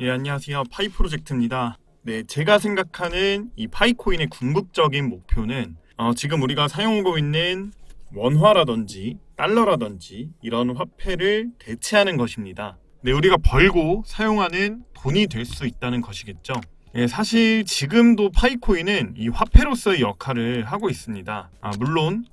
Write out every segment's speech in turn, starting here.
예, 안녕하세요. 파이 프로젝트입니다. 네, 제가 생각하는 이 파이코인의 궁극적인 목표는 어, 지금 우리가 사용하고 있는 원화라든지 달러라든지 이런 화폐를 대체하는 것입니다. 네, 우리가 벌고 사용하는 돈이 될 수 있다는 것이겠죠. 예, 사실 지금도 파이코인은 이 화폐로서의 역할을 하고 있습니다. 아, 물론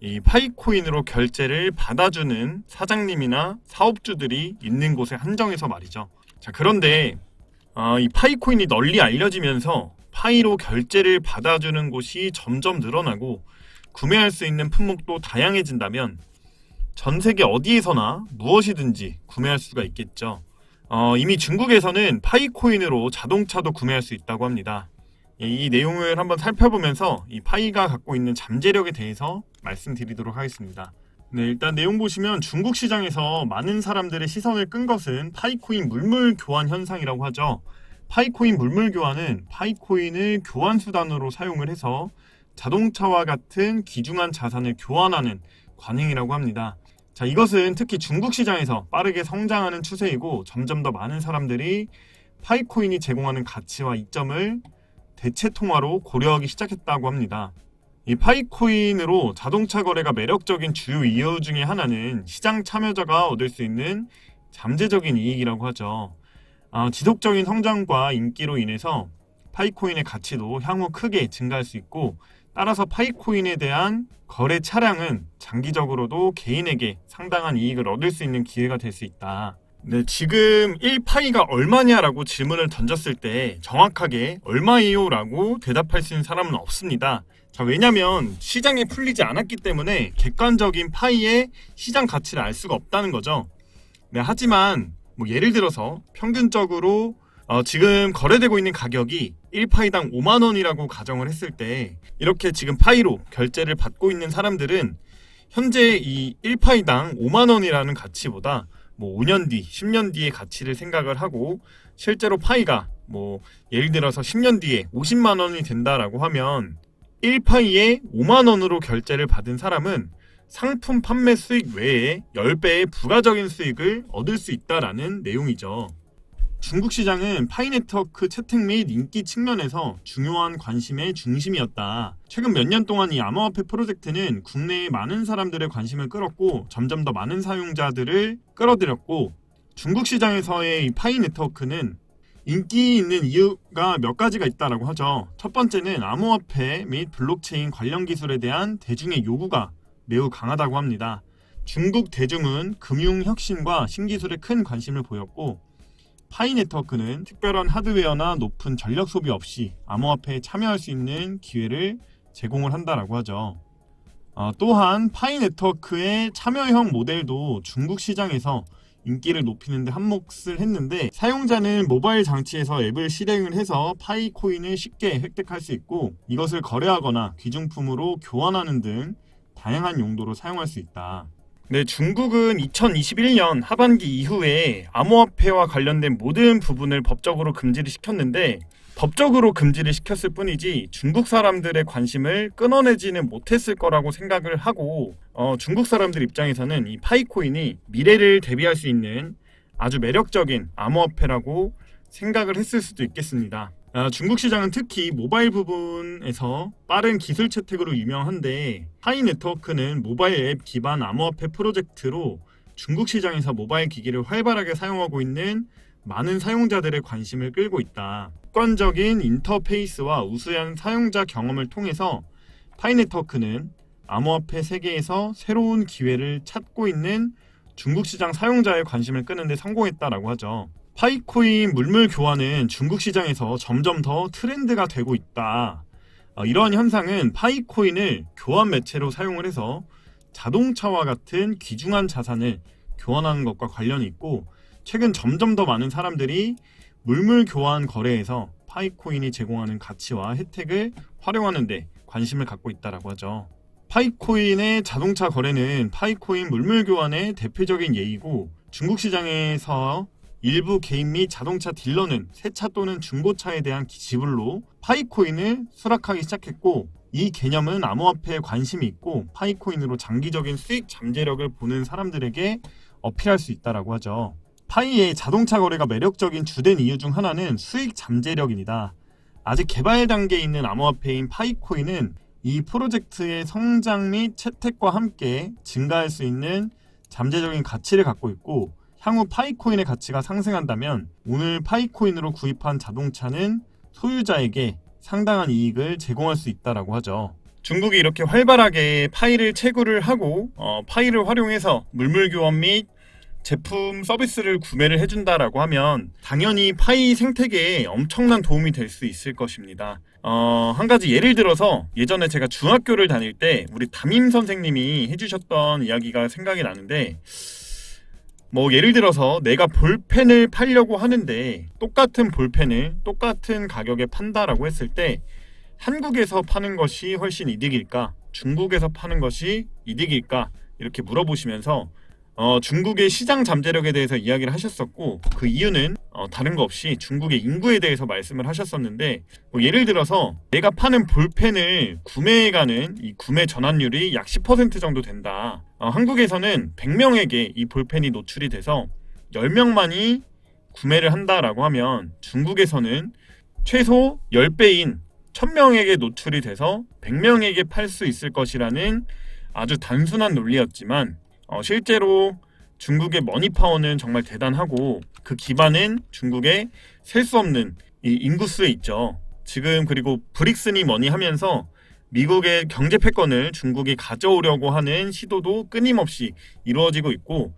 이 파이코인으로 결제를 받아주는 사장님이나 사업주들이 있는 곳에 한정해서 말이죠. 자, 그런데 어, 이 파이코인이 널리 알려지면서 파이로 결제를 받아주는 곳이 점점 늘어나고 구매할 수 있는 품목도 다양해진다면 전 세계 어디에서나 무엇이든지 구매할 수가 있겠죠. 어, 이미 중국에서는 파이코인으로 자동차도 구매할 수 있다고 합니다. 예, 이 내용을 한번 살펴보면서 이 파이가 갖고 있는 잠재력에 대해서 말씀드리도록 하겠습니다. 네, 일단 내용 보시면 중국 시장에서 많은 사람들의 시선을 끈 것은 파이코인 물물 교환 현상이라고 하죠. 파이코인 물물 교환은 파이코인을 교환 수단으로 사용을 해서 자동차와 같은 귀중한 자산을 교환하는 관행이라고 합니다. 자, 이것은 특히 중국 시장에서 빠르게 성장하는 추세이고 점점 더 많은 사람들이 파이코인이 제공하는 가치와 이점을 대체 통화로 고려하기 시작했다고 합니다. 이 파이코인으로 자동차 거래가 매력적인 주요 이유 중에 하나는 시장 참여자가 얻을 수 있는 잠재적인 이익이라고 하죠. 아, 지속적인 성장과 인기로 인해서 파이코인의 가치도 향후 크게 증가할 수 있고 따라서 파이코인에 대한 거래 차량은 장기적으로도 개인에게 상당한 이익을 얻을 수 있는 기회가 될 수 있다. 네, 지금 1파이가 얼마냐라고 질문을 던졌을 때 정확하게 얼마예요? 라고 대답할 수 있는 사람은 없습니다. 자, 왜냐면 시장에 풀리지 않았기 때문에 객관적인 파이의 시장 가치를 알 수가 없다는 거죠. 네, 하지만 뭐 예를 들어서 평균적으로 어, 지금 거래되고 있는 가격이 1파이당 5만 원이라고 가정을 했을 때 이렇게 지금 파이로 결제를 받고 있는 사람들은 현재 이 1파이당 5만 원이라는 가치보다 뭐 5년 뒤, 10년 뒤의 가치를 생각을 하고 실제로 파이가 뭐 예를 들어서 10년 뒤에 50만 원이 된다라고 하면 1파이에 5만 원으로 결제를 받은 사람은 상품 판매 수익 외에 10배의 부가적인 수익을 얻을 수 있다라는 내용이죠. 중국 시장은 파이 네트워크 채택 및 인기 측면에서 중요한 관심의 중심이었다. 최근 몇 년 동안 이 암호화폐 프로젝트는 국내의 많은 사람들의 관심을 끌었고 점점 더 많은 사용자들을 끌어들였고 중국 시장에서의 이 파이 네트워크는 인기 있는 이유가 몇 가지가 있다라고 하죠. 첫 번째는 암호화폐 및 블록체인 관련 기술에 대한 대중의 요구가 매우 강하다고 합니다. 중국 대중은 금융 혁신과 신기술에 큰 관심을 보였고 파이 네트워크는 특별한 하드웨어나 높은 전력 소비 없이 암호화폐에 참여할 수 있는 기회를 제공을 한다라고 하죠. 어, 또한 파이 네트워크의 참여형 모델도 중국 시장에서 인기를 높이는데 한몫을 했는데 사용자는 모바일 장치에서 앱을 실행을 해서 파이 코인을 쉽게 획득할 수 있고 이것을 거래하거나 귀중품으로 교환하는 등 다양한 용도로 사용할 수 있다. 네, 중국은 2021년 하반기 이후에 암호화폐와 관련된 모든 부분을 법적으로 금지를 시켰는데 법적으로 금지를 시켰을 뿐이지 중국 사람들의 관심을 끊어내지는 못했을 거라고 생각을 하고 어, 중국 사람들 입장에서는 이 파이코인이 미래를 대비할 수 있는 아주 매력적인 암호화폐라고 생각을 했을 수도 있겠습니다. 아, 중국 시장은 특히 모바일 부분에서 빠른 기술 채택으로 유명한데 하이 네트워크는 모바일 앱 기반 암호화폐 프로젝트로 중국 시장에서 모바일 기기를 활발하게 사용하고 있는 많은 사용자들의 관심을 끌고 있다. 객관적인 인터페이스와 우수한 사용자 경험을 통해서 파이 네트워크는 암호화폐 세계에서 새로운 기회를 찾고 있는 중국 시장 사용자의 관심을 끄는 데 성공했다라고 하죠. 파이코인 물물 교환은 중국 시장에서 점점 더 트렌드가 되고 있다. 어, 이러한 현상은 파이코인을 교환 매체로 사용을 해서 자동차와 같은 귀중한 자산을 교환하는 것과 관련이 있고 최근 점점 더 많은 사람들이 물물 교환 거래에서 파이코인이 제공하는 가치와 혜택을 활용하는데 관심을 갖고 있다라고 하죠. 파이코인의 자동차 거래는 파이코인 물물 교환의 대표적인 예이고 중국 시장에서 일부 개인 및 자동차 딜러는 새 차 또는 중고차에 대한 지불로 파이코인을 수락하기 시작했고 이 개념은 암호화폐에 관심이 있고 파이코인으로 장기적인 수익 잠재력을 보는 사람들에게 어필할 수 있다라고 하죠. 파이의 자동차 거래가 매력적인 주된 이유 중 하나는 수익 잠재력입니다. 아직 개발 단계에 있는 암호화폐인 파이코인은 이 프로젝트의 성장 및 채택과 함께 증가할 수 있는 잠재적인 가치를 갖고 있고 향후 파이코인의 가치가 상승한다면 오늘 파이코인으로 구입한 자동차는 소유자에게 상당한 이익을 제공할 수 있다라고 하죠. 중국이 이렇게 활발하게 파이를 채굴을 하고 어, 파이를 활용해서 물물 교환 및 제품 서비스를 구매를 해준다라고 하면 당연히 파이 생태계에 엄청난 도움이 될 수 있을 것입니다. 어, 한 가지 예를 들어서 예전에 제가 중학교를 다닐 때 우리 담임 선생님이 해주셨던 이야기가 생각이 나는데 뭐 예를 들어서 내가 볼펜을 팔려고 하는데 똑같은 볼펜을 똑같은 가격에 판다라고 했을 때 한국에서 파는 것이 훨씬 이득일까? 중국에서 파는 것이 이득일까? 이렇게 물어보시면서 어, 중국의 시장 잠재력에 대해서 이야기를 하셨었고 그 이유는 어, 다른 거 없이 중국의 인구에 대해서 말씀을 하셨었는데 뭐 예를 들어서 내가 파는 볼펜을 구매해가는 이 구매 전환율이 약 10% 정도 된다. 어, 한국에서는 100명에게 이 볼펜이 노출이 돼서 10명만이 구매를 한다라고 하면 중국에서는 최소 10배인 1000명에게 노출이 돼서 100명에게 팔 수 있을 것이라는 아주 단순한 논리였지만 어, 실제로 중국의 머니 파워는 정말 대단하고 그 기반은 중국의 셀 수 없는 이 인구수에 있죠. 지금 그리고 브릭스니 머니 하면서 미국의 경제 패권을 중국이 가져오려고 하는 시도도 끊임없이 이루어지고 있고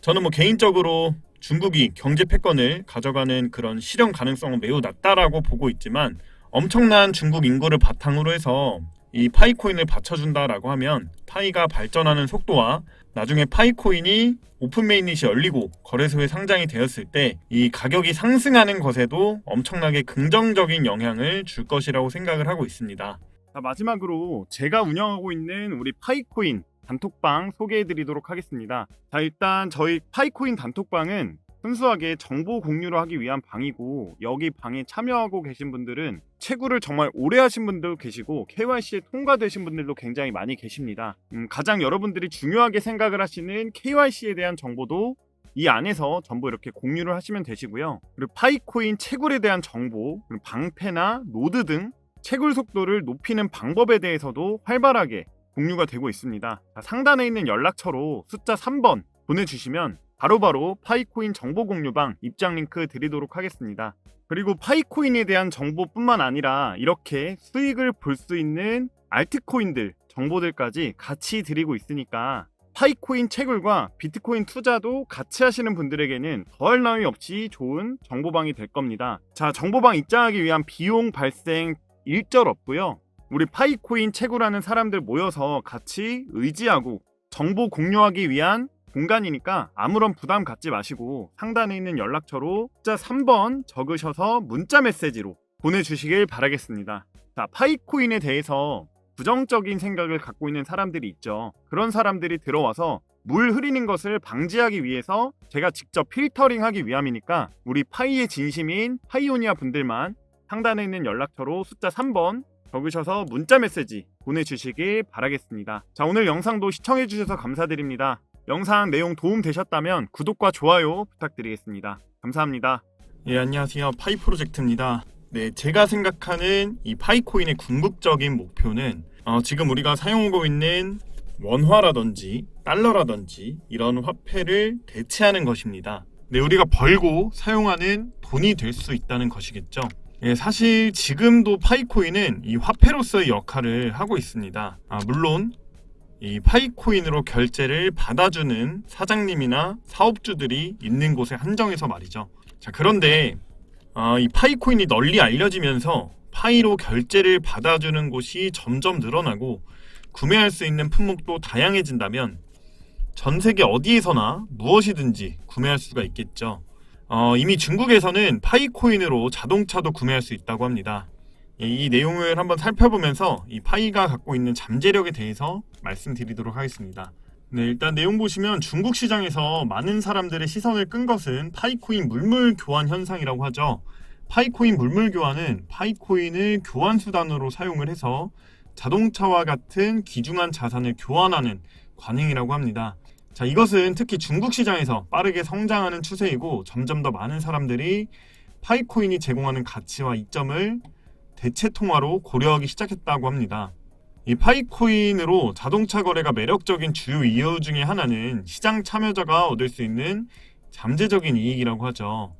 저는 뭐 개인적으로 중국이 경제 패권을 가져가는 그런 실현 가능성은 매우 낮다라고 보고 있지만 엄청난 중국 인구를 바탕으로 해서 이 파이코인을 받쳐준다라고 하면 파이가 발전하는 속도와 나중에 파이코인이 오픈 메인릿이 열리고 거래소에 상장이 되었을 때 이 가격이 상승하는 것에도 엄청나게 긍정적인 영향을 줄 것이라고 생각을 하고 있습니다. 자, 마지막으로 제가 운영하고 있는 우리 파이코인 단톡방 소개해 드리도록 하겠습니다. 자, 일단 저희 파이코인 단톡방은 순수하게 정보 공유를 하기 위한 방이고 여기 방에 참여하고 계신 분들은 채굴을 정말 오래 하신 분도 계시고 KYC에 통과되신 분들도 굉장히 많이 계십니다. 음, 가장 여러분들이 중요하게 생각을 하시는 KYC에 대한 정보도 이 안에서 전부 이렇게 공유를 하시면 되시고요. 그리고 파이코인 채굴에 대한 정보, 방패나 노드 등 채굴 속도를 높이는 방법에 대해서도 활발하게 공유가 되고 있습니다. 자, 상단에 있는 연락처로 숫자 3번 보내주시면 바로 바로 파이코인 정보 공유방 입장 링크 드리도록 하겠습니다. 그리고 파이코인에 대한 정보뿐만 아니라 이렇게 수익을 볼 수 있는 알트코인들 정보들까지 같이 드리고 있으니까 파이코인 채굴과 비트코인 투자도 같이 하시는 분들에게는 더할 나위 없이 좋은 정보방이 될 겁니다. 자, 정보방 입장하기 위한 비용 발생 일절 없고요. 우리 파이코인 채굴하는 사람들 모여서 같이 의지하고 정보 공유하기 위한 공간이니까 아무런 부담 갖지 마시고 상단에 있는 연락처로 숫자 3번 적으셔서 문자 메시지로 보내주시길 바라겠습니다. 자, 파이코인에 대해서 부정적인 생각을 갖고 있는 사람들이 있죠. 그런 사람들이 들어와서 물 흐리는 것을 방지하기 위해서 제가 직접 필터링 하기 위함이니까 우리 파이의 진심인 파이오니아 분들만 상단에 있는 연락처로 숫자 3번 적으셔서 문자 메시지 보내주시길 바라겠습니다. 자, 오늘 영상도 시청해주셔서 감사드립니다. 영상 내용 도움 되셨다면 구독과 좋아요 부탁드리겠습니다. 감사합니다. 예, 안녕하세요. 파이 프로젝트입니다. 네, 제가 생각하는 이 파이코인의 궁극적인 목표는 어, 지금 우리가 사용하고 있는 원화라든지 달러라든지 이런 화폐를 대체하는 것입니다. 네, 우리가 벌고 사용하는 돈이 될 수 있다는 것이겠죠. 예, 사실 지금도 파이코인은 이 화폐로서의 역할을 하고 있습니다. 아, 물론 이 파이코인으로 결제를 받아주는 사장님이나 사업주들이 있는 곳에 한정해서 말이죠. 자, 그런데 어, 이 파이코인이 널리 알려지면서 파이로 결제를 받아주는 곳이 점점 늘어나고 구매할 수 있는 품목도 다양해진다면 전 세계 어디에서나 무엇이든지 구매할 수가 있겠죠. 어, 이미 중국에서는 파이코인으로 자동차도 구매할 수 있다고 합니다. 이 내용을 한번 살펴보면서 이 파이가 갖고 있는 잠재력에 대해서 말씀드리도록 하겠습니다. 네, 일단 내용 보시면 중국 시장에서 많은 사람들의 시선을 끈 것은 파이코인 물물 교환 현상이라고 하죠. 파이코인 물물 교환은 파이코인을 교환 수단으로 사용을 해서 자동차와 같은 귀중한 자산을 교환하는 관행이라고 합니다. 자, 이것은 특히 중국 시장에서 빠르게 성장하는 추세이고 점점 더 많은 사람들이 파이코인이 제공하는 가치와 이점을 대체 통화로 고려하기 시작했다고 합니다. 이 파이코인으로 자동차 거래가 매력적인 주요 이유 중에 하나는 시장 참여자가 얻을 수 있는 잠재적인 이익이라고 하죠.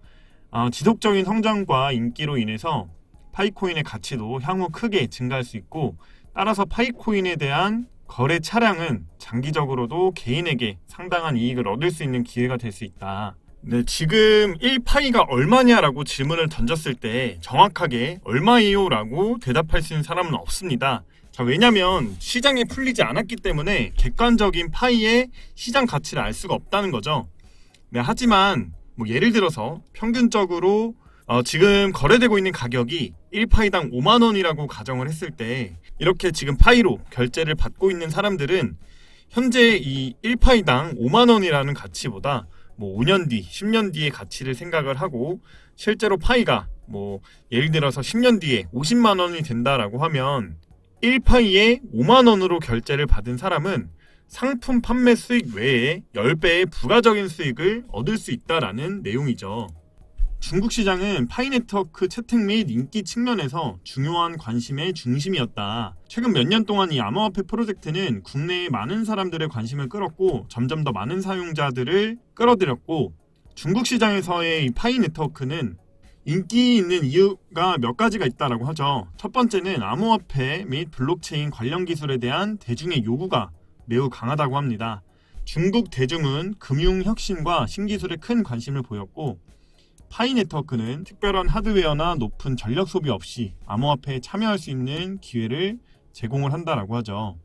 아, 지속적인 성장과 인기로 인해서 파이코인의 가치도 향후 크게 증가할 수 있고 따라서 파이코인에 대한 거래 차량은 장기적으로도 개인에게 상당한 이익을 얻을 수 있는 기회가 될 수 있다. 네, 지금 1파이가 얼마냐라고 질문을 던졌을 때 정확하게 얼마예요라고 대답할 수 있는 사람은 없습니다. 자, 왜냐면 시장에 풀리지 않았기 때문에 객관적인 파이의 시장 가치를 알 수가 없다는 거죠. 네, 하지만 뭐 예를 들어서 평균적으로 어, 지금 거래되고 있는 가격이 1파이당 5만 원이라고 가정을 했을 때 이렇게 지금 파이로 결제를 받고 있는 사람들은 현재 이 1파이당 5만 원이라는 가치보다 뭐 5년 뒤, 10년 뒤의 가치를 생각을 하고 실제로 파이가 뭐 예를 들어서 10년 뒤에 50만 원이 된다라고 하면 1파이에 5만 원으로 결제를 받은 사람은 상품 판매 수익 외에 10배의 부가적인 수익을 얻을 수 있다라는 내용이죠. 중국 시장은 파이 네트워크 채택 및 인기 측면에서 중요한 관심의 중심이었다. 최근 몇 년 동안 이 암호화폐 프로젝트는 국내의 많은 사람들의 관심을 끌었고 점점 더 많은 사용자들을 끌어들였고 중국 시장에서의 이 파이 네트워크는 인기 있는 이유가 몇 가지가 있다라고 하죠. 첫 번째는 암호화폐 및 블록체인 관련 기술에 대한 대중의 요구가 매우 강하다고 합니다. 중국 대중은 금융 혁신과 신기술에 큰 관심을 보였고 파이 네트워크는 특별한 하드웨어나 높은 전력 소비 없이 암호화폐에 참여할 수 있는 기회를 제공을 한다라고 하죠.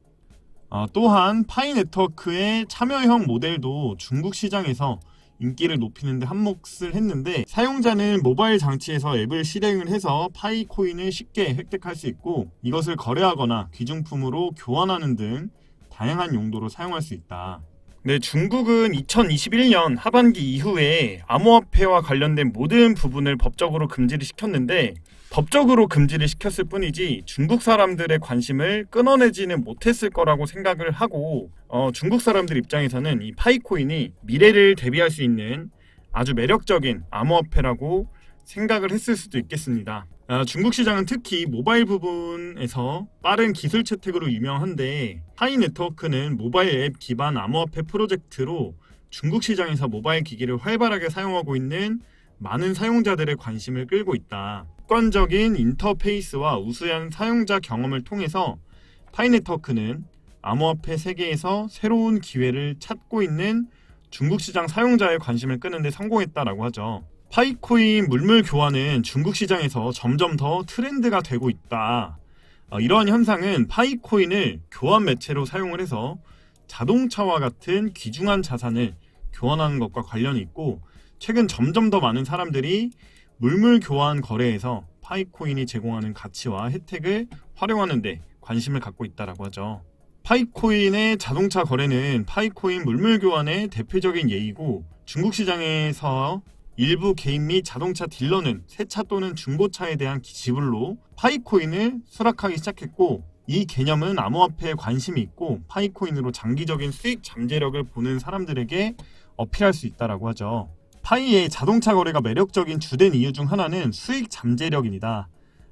어, 또한 파이 네트워크의 참여형 모델도 중국 시장에서 인기를 높이는 데 한몫을 했는데 사용자는 모바일 장치에서 앱을 실행을 해서 파이 코인을 쉽게 획득할 수 있고 이것을 거래하거나 귀중품으로 교환하는 등 다양한 용도로 사용할 수 있다. 네, 중국은 2021년 하반기 이후에 암호화폐와 관련된 모든 부분을 법적으로 금지를 시켰는데 법적으로 금지를 시켰을 뿐이지 중국 사람들의 관심을 끊어내지는 못했을 거라고 생각을 하고 어, 중국 사람들 입장에서는 이 파이코인이 미래를 대비할 수 있는 아주 매력적인 암호화폐라고 생각을 했을 수도 있겠습니다. 아, 중국 시장은 특히 모바일 부분에서 빠른 기술 채택으로 유명한데 하이 네트워크는 모바일 앱 기반 암호화폐 프로젝트로 중국 시장에서 모바일 기기를 활발하게 사용하고 있는 많은 사용자들의 관심을 끌고 있다. 객관적인 인터페이스와 우수한 사용자 경험을 통해서 파이 네트워크는 암호화폐 세계에서 새로운 기회를 찾고 있는 중국 시장 사용자의 관심을 끄는 데 성공했다라고 하죠. 파이코인 물물 교환은 중국 시장에서 점점 더 트렌드가 되고 있다. 어, 이러한 현상은 파이코인을 교환 매체로 사용을 해서 자동차와 같은 귀중한 자산을 교환하는 것과 관련이 있고 최근 점점 더 많은 사람들이 물물 교환 거래에서 파이코인이 제공하는 가치와 혜택을 활용하는 데 관심을 갖고 있다라고 하죠. 파이코인의 자동차 거래는 파이코인 물물 교환의 대표적인 예이고 중국 시장에서 일부 개인 및 자동차 딜러는 새 차 또는 중고차에 대한 지불로 파이코인을 수락하기 시작했고 이 개념은 암호화폐에 관심이 있고 파이코인으로 장기적인 수익 잠재력을 보는 사람들에게 어필할 수 있다라고 하죠. 파이의 자동차 거래가 매력적인 주된 이유 중 하나는 수익 잠재력입니다.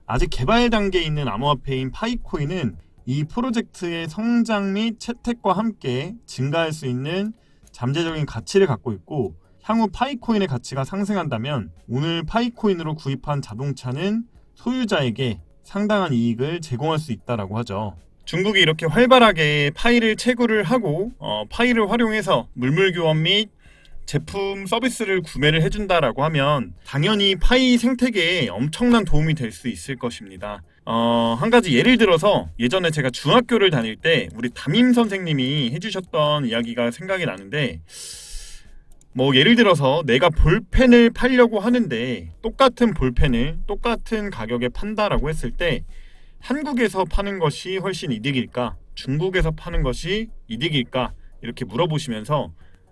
아직 개발 단계에 있는 암호화폐인 파이코인은 이 프로젝트의 성장 및 채택과 함께 증가할 수 있는 잠재적인 가치를 갖고 있고 향후 파이코인의 가치가 상승한다면 오늘 파이코인으로 구입한 자동차는 소유자에게 상당한 이익을 제공할 수 있다라고 하죠. 중국이 이렇게 활발하게 파이를 채굴을 하고 어, 파이를 활용해서 물물 교환 및 제품 서비스를 구매를 해준다라고 하면 당연히 파이 생태계에 엄청난 도움이 될 수 있을 것입니다. 어, 한 가지 예를 들어서 예전에 제가 중학교를 다닐 때 우리 담임 선생님이 해주셨던 이야기가 생각이 나는데 뭐 예를 들어서 내가 볼펜을 팔려고 하는데 똑같은 볼펜을 똑같은 가격에 판다라고 했을 때 한국에서 파는 것이 훨씬 이득일까? 중국에서 파는 것이 이득일까? 이렇게 물어보시면서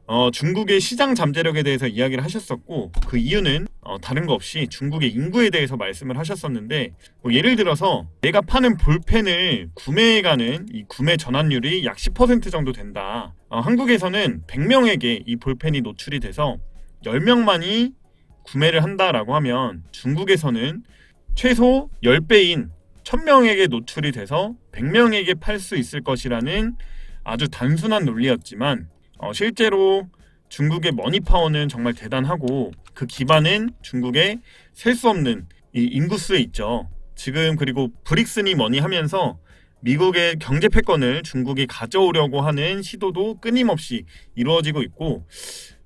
어, 중국의 시장 잠재력에 대해서 이야기를 하셨었고 그 이유는 어, 다른 거 없이 중국의 인구에 대해서 말씀을 하셨었는데 뭐 예를 들어서 내가 파는 볼펜을 구매해가는 이 구매 전환율이 약 10% 정도 된다. 어, 한국에서는 100명에게 이 볼펜이 노출이 돼서 10명만이 구매를 한다라고 하면 중국에서는 최소 10배인 1000명에게 노출이 돼서 100명에게 팔 수 있을 것이라는 아주 단순한 논리였지만 어, 실제로 중국의 머니 파워는 정말 대단하고 그 기반은 중국의 셀 수 없는 이 인구수에 있죠. 지금 그리고 브릭스니 머니 하면서 미국의 경제 패권을 중국이 가져오려고 하는 시도도 끊임없이 이루어지고 있고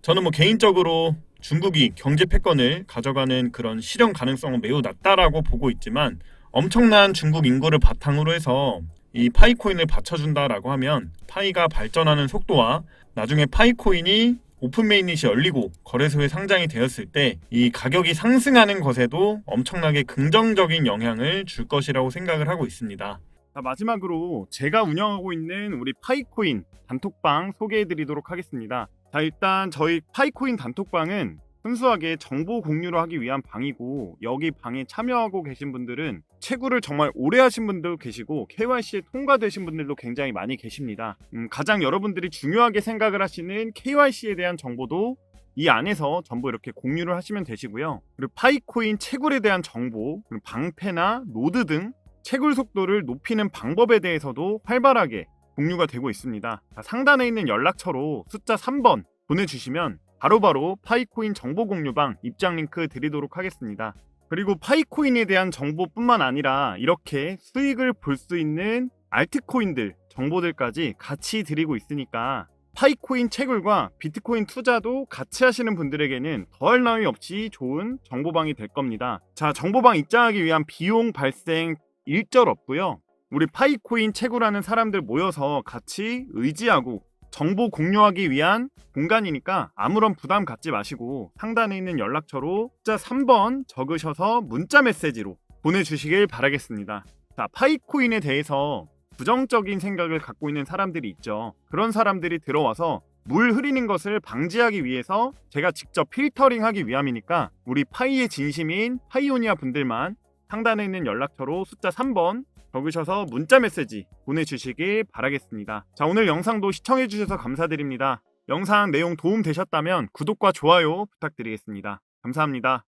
저는 뭐 개인적으로 중국이 경제 패권을 가져가는 그런 실현 가능성은 매우 낮다라고 보고 있지만 엄청난 중국 인구를 바탕으로 해서 이 파이코인을 받쳐준다라고 하면 파이가 발전하는 속도와 나중에 파이코인이 오픈 메인릿이 열리고 거래소에 상장이 되었을 때 이 가격이 상승하는 것에도 엄청나게 긍정적인 영향을 줄 것이라고 생각을 하고 있습니다. 자, 마지막으로 제가 운영하고 있는 우리 파이코인 단톡방 소개해 드리도록 하겠습니다. 자, 일단 저희 파이코인 단톡방은 순수하게 정보 공유를 하기 위한 방이고 여기 방에 참여하고 계신 분들은 채굴을 정말 오래 하신 분도 계시고 KYC에 통과되신 분들도 굉장히 많이 계십니다. 음, 가장 여러분들이 중요하게 생각을 하시는 KYC에 대한 정보도 이 안에서 전부 이렇게 공유를 하시면 되시고요. 그리고 파이코인 채굴에 대한 정보, 방패나 노드 등 채굴 속도를 높이는 방법에 대해서도 활발하게 공유가 되고 있습니다. 자, 상단에 있는 연락처로 숫자 3번 보내주시면 바로 바로 파이코인 정보 공유방 입장 링크 드리도록 하겠습니다. 그리고 파이코인에 대한 정보뿐만 아니라 이렇게 수익을 볼 수 있는 알트코인들 정보들까지 같이 드리고 있으니까 파이코인 채굴과 비트코인 투자도 같이 하시는 분들에게는 더할 나위 없이 좋은 정보방이 될 겁니다. 자, 정보방 입장하기 위한 비용 발생 일절 없고요. 우리 파이코인 채굴하는 사람들 모여서 같이 의지하고 정보 공유하기 위한 공간이니까 아무런 부담 갖지 마시고 상단에 있는 연락처로 숫자 3번 적으셔서 문자 메시지로 보내주시길 바라겠습니다. 자, 파이코인에 대해서 부정적인 생각을 갖고 있는 사람들이 있죠. 그런 사람들이 들어와서 물 흐리는 것을 방지하기 위해서 제가 직접 필터링 하기 위함이니까 우리 파이의 진심인 파이오니아 분들만 상단에 있는 연락처로 숫자 3번 적으셔서 문자 메시지 보내주시길 바라겠습니다. 자, 오늘 영상도 시청해주셔서 감사드립니다. 영상 내용 도움 되셨다면 구독과 좋아요 부탁드리겠습니다. 감사합니다.